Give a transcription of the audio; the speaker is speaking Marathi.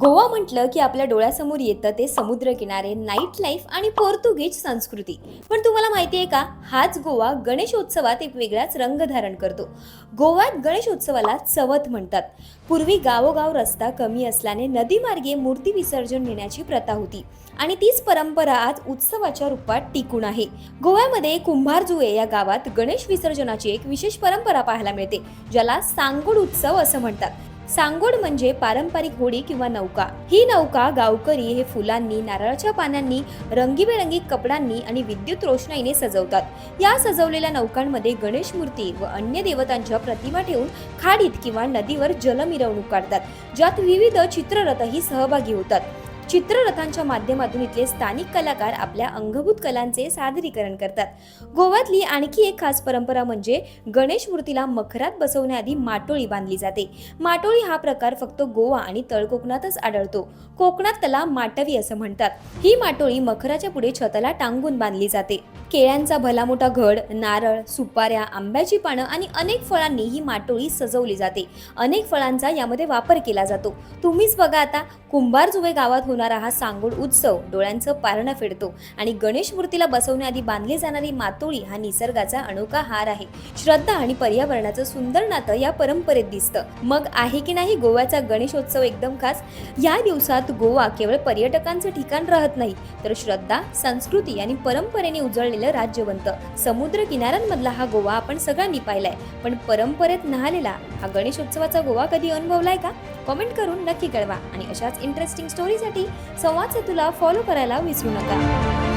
गोवा म्हटलं की आपल्या डोळ्यासमोर येतं ते समुद्रकिनारे नाईट लाईफ आणि पोर्तुगीज संस्कृती. पण तुम्हाला माहिती आहे का? हाच गोवा गणेशोत्सवात एक वेगळाच रंग धारण करतो. गोव्यात गणेशोत्सवाला चवथ म्हणतात. पूर्वी गावोगाव रस्ता कमी असल्याने नदीमार्गे मूर्ती विसर्जन नेण्याची प्रथा होती. आणि तीच परंपरा आज उत्सवाच्या रूपात टिकून आहे. गोव्यामध्ये कुंभारजुए या गावात गणेश विसर्जनाची एक विशेष परंपरा पाहायला मिळते ज्याला सांगोड उत्सव असं म्हणतात. सांगोड म्हणजे पारंपरिक होडी किंवा नौका. ही नौका गावकरी हे फुलांनी नारळाच्या पानांनी रंगीबेरंगी कपड्यांनी आणि विद्युत रोषणाईने सजवतात. या सजवलेल्या नौकांमध्ये गणेश मूर्ती व अन्य देवतांच्या प्रतिमा ठेवून खाडीत किंवा नदीवर जल मिरवणूक काढतात ज्यात विविध चित्ररथही सहभागी होतात. चित्ररथांच्या माध्यमातून इथले स्थानिक कलाकार आपल्या अंगभूत कलांचे सादरीकरण करतात. गोव्यातली आणखी एक खास परंपरा म्हणजे गणेश मूर्तीला मखरात बसवण्याआधी माटोळी बांधली जाते. माटोळी हा प्रकार फक्त गोवा आणि तळकोकणातच आढळतो. कोकणात त्याला माटवी असं म्हणतात. ही माटोळी मखराच्या पुढे छताला टांगून बांधली जाते. केळ्यांचा भला मोठा घड नारळ सुपाऱ्या आंब्याची पानं आणि अनेक फळांनी ही माटोळी सजवली जाते. अनेक फळांचा यामध्ये वापर केला जातो. तुम्हीच बघा आता कुंभार जुवे गावात होणारा हा सांगोड उत्सव डोळ्यांचं पारणं फेडतो आणि गणेश मूर्तीला बसवण्याआधी बांधली जाणारी मातोळी हा निसर्गाचा अनोखा हार आहे. श्रद्धा आणि पर्यावरणाचं सुंदर नातं या परंपरेत दिसतं. मग आहे की नाही गोव्याचा गणेशोत्सव एकदम खास? या दिवसात गोवा केवळ पर्यटकांचं ठिकाण राहत नाही तर श्रद्धा संस्कृती आणि परंपरेने उजळलेलं राज्य बनतं समुद्र किनाऱ्यांमधला हा गोवा आपण सगळ्यांनी पाहिलाय. पण परंपरेत न्हालेला हा गणेशोत्सवाचा गोवा कधी अनुभवलाय का? कमेंट करून नक्की कळवा आणि अशाच इंटरेस्टिंग स्टोरीसाठी संवाद सेतूला फॉलो करायला विसरू नका.